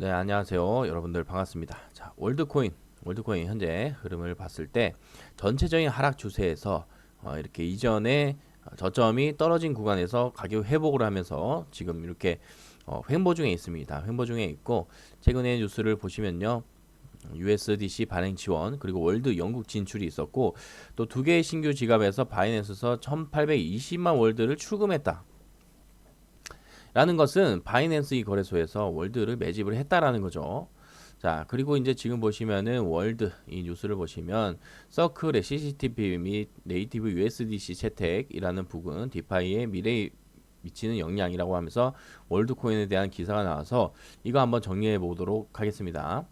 네, 안녕하세요. 여러분들 반갑습니다. 자, 월드코인, 월드코인 현재 흐름을 봤을 때 전체적인 하락 추세에서 어, 이렇게 이전에 저점이 떨어진 구간에서 가격 회복을 하면서 지금 이렇게 어, 횡보 중에 있습니다. 횡보 중에 있고 최근에 뉴스를 보시면요. USDC 발행 지원 그리고 월드 영국 진출이 있었고 또 두 개의 신규 지갑에서 바이낸스에서 1820만 월드를 출금했다. 라는 것은 바이낸스 이 거래소에서 월드를 매집을 했다라는 거죠. 자, 그리고 이제 지금 보시면은 월드 이 뉴스를 보시면 서클의 CCTV 및 네이티브 USDC 채택이라는 부분 디파이의 미래에 미치는 영향이라고 하면서 월드 코인에 대한 기사가 나와서 이거 한번 정리해 보도록 하겠습니다.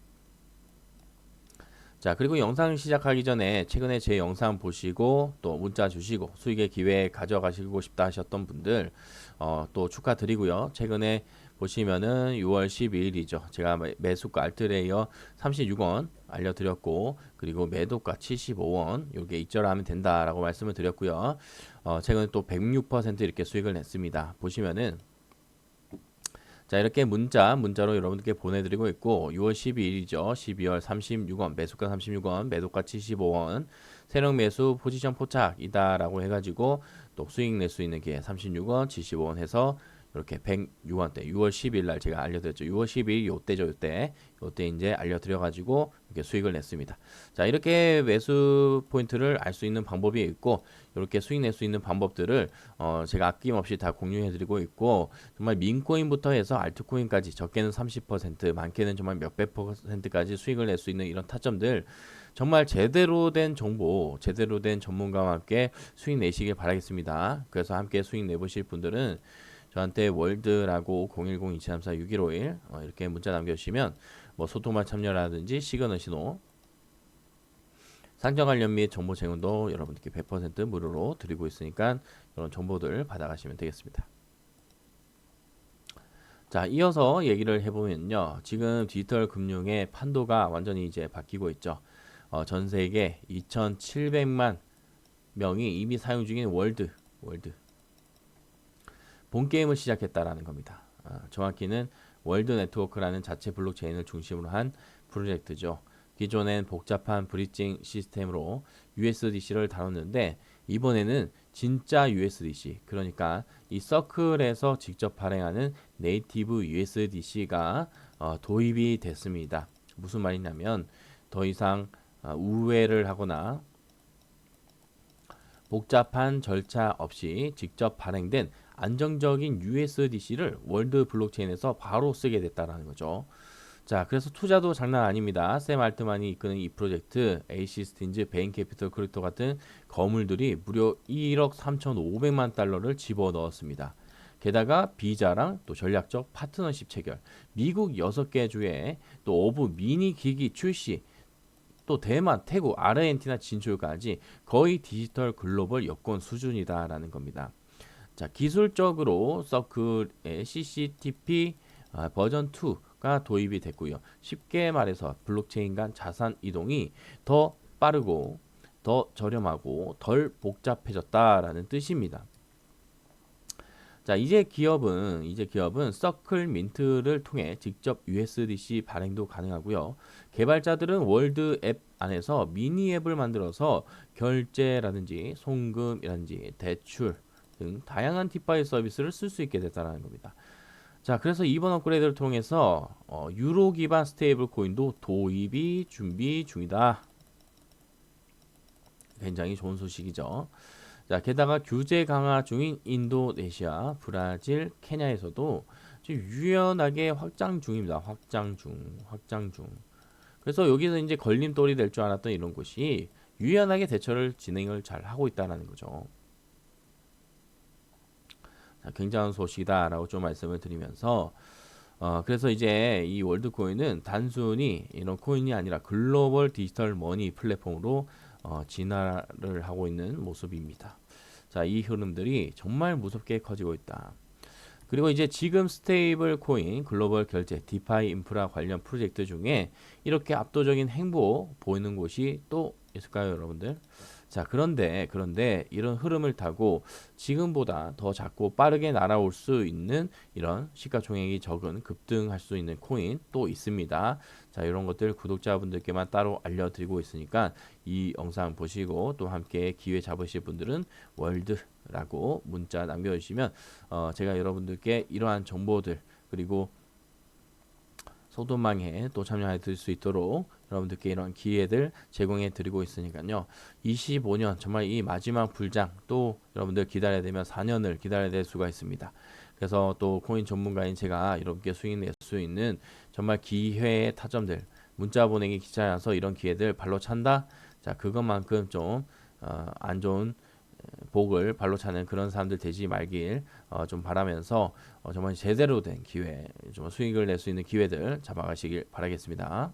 자, 그리고 영상 시작하기 전에 최근에 제 영상 보시고 또 문자 주시고 수익의 기회 가져가시고 싶다 하셨던 분들 어, 또 축하드리고요. 최근에 보시면은 6월 12일이죠. 제가 매수가 알트레이어 36원 알려드렸고 그리고 매도가 75원 요게 입절하면 된다라고 말씀을 드렸고요. 어, 최근에 또 106% 이렇게 수익을 냈습니다. 보시면은 자 이렇게 문자 문자로 여러분들께 보내드리고 있고 6월 12일이죠. 12월 36원 매수가 36원 매도가 75원 세력 매수 포지션 포착이다라고 해가지고 또 수익 낼 수 있는 기회 36원 75원 해서 이렇게 106원대 6월 10일 날 제가 알려드렸죠. 6월 10일 요때죠. 요때. 요때 이제 알려드려 가지고 이렇게 수익을 냈습니다. 자, 이렇게 매수 포인트를 알 수 있는 방법이 있고 이렇게 수익 낼 수 있는 방법들을 어 제가 아낌없이 다 공유해 드리고 있고 정말 민코인부터 해서 알트코인까지 적게는 30% 많게는 정말 몇백 퍼센트까지 수익을 낼 수 있는 이런 타점들 정말 제대로 된 정보, 제대로 된 전문가와 함께 수익 내시길 바라겠습니다. 그래서 함께 수익 내보실 분들은 저한테 월드라고 010-2734-6151 어, 이렇게 문자 남겨주시면 뭐 소통만 참여라든지 시그널 신호 상장 관련 및 정보 제공도 여러분들께 100% 무료로 드리고 있으니까 이런 정보들 받아가시면 되겠습니다. 자, 이어서 얘기를 해보면요. 지금 디지털 금융의 판도가 완전히 이제 바뀌고 있죠. 어, 전 세계 2,700만 명이 이미 사용 중인 월드, 월드 본 게임을 시작했다라는 겁니다. 어, 정확히는 월드 네트워크라는 자체 블록체인을 중심으로 한 프로젝트죠. 기존엔 복잡한 브리징 시스템으로 USDC를 다뤘는데 이번에는 진짜 USDC 그러니까 이 서클에서 직접 발행하는 네이티브 USDC가 어, 도입이 됐습니다. 무슨 말이냐면 더 이상 어, 우회를 하거나 복잡한 절차 없이 직접 발행된 안정적인 USDC를 월드 블록체인에서 바로 쓰게 됐다라는 거죠. 자, 그래서 투자도 장난 아닙니다. 샘 알트만이 이끄는 이 프로젝트, 에이시스틴즈, 베인캐피털 크립토 같은 거물들이 무려 1억 3,500만 달러를 집어 넣었습니다. 게다가 비자랑 또 전략적 파트너십 체결, 미국 6개 주에 또 오브 미니 기기 출시, 또 대만, 태국, 아르헨티나 진출까지 거의 디지털 글로벌 여권 수준이다라는 겁니다. 자, 기술적으로 서클의 CCTP 아, 버전 2가 도입이 됐고요. 쉽게 말해서 블록체인 간 자산 이동이 더 빠르고 더 저렴하고 덜 복잡해졌다라는 뜻입니다. 자, 이제 기업은 이제 기업은 서클 민트를 통해 직접 USDC 발행도 가능하고요. 개발자들은 월드 앱 안에서 미니 앱을 만들어서 결제라든지 송금이라든지 대출 등 다양한 팁바이 서비스를 쓸 수 있게 됐다는 겁니다. 자, 그래서 이번 업그레이드를 통해서 어, 유로 기반 스테이블 코인도 도입이 준비 중이다. 굉장히 좋은 소식이죠. 자, 게다가 규제 강화 중인 인도네시아, 브라질, 케냐에서도 지금 유연하게 확장 중입니다. 확장 중, 확장 중. 그래서 여기서 이제 걸림돌이 될 줄 알았던 이런 곳이 유연하게 대처를 진행을 잘 하고 있다는 거죠. 굉장한 소식이다라고 좀 말씀을 드리면서 어, 그래서 이제 이 월드코인은 단순히 이런 코인이 아니라 글로벌 디지털 머니 플랫폼으로 어, 진화를 하고 있는 모습입니다. 자, 이 흐름들이 정말 무섭게 커지고 있다. 그리고 이제 지금 스테이블 코인 글로벌 결제 디파이 인프라 관련 프로젝트 중에 이렇게 압도적인 행보 보이는 곳이 또 있을까요, 여러분들? 자, 그런데 그런데 이런 흐름을 타고 지금보다 더 작고 빠르게 날아올 수 있는 이런 시가총액이 적은 급등할 수 있는 코인 또 있습니다. 자, 이런 것들 구독자분들께만 따로 알려드리고 있으니까 이 영상 보시고 또 함께 기회 잡으실 분들은 월드라고 문자 남겨주시면 어, 제가 여러분들께 이러한 정보들 그리고 소도망에 또 참여해 드릴 수 있도록 여러분들께 이런 기회들 제공해 드리고 있으니까요. 25년 정말 이 마지막 불장 또 여러분들 기다려야 되면 4년을 기다려야 될 수가 있습니다. 그래서 또 코인 전문가인 제가 여러분께 수익 낼 수 있는 정말 기회의 타점들 문자 보내기 귀찮아서 이런 기회들 발로 찬다. 자 그것만큼 좀 어, 안 좋은 복을 발로 차는 그런 사람들 되지 말길 어, 좀 바라면서 어, 정말 제대로 된 기회, 좀 수익을 낼 수 있는 기회들 잡아가시길 바라겠습니다.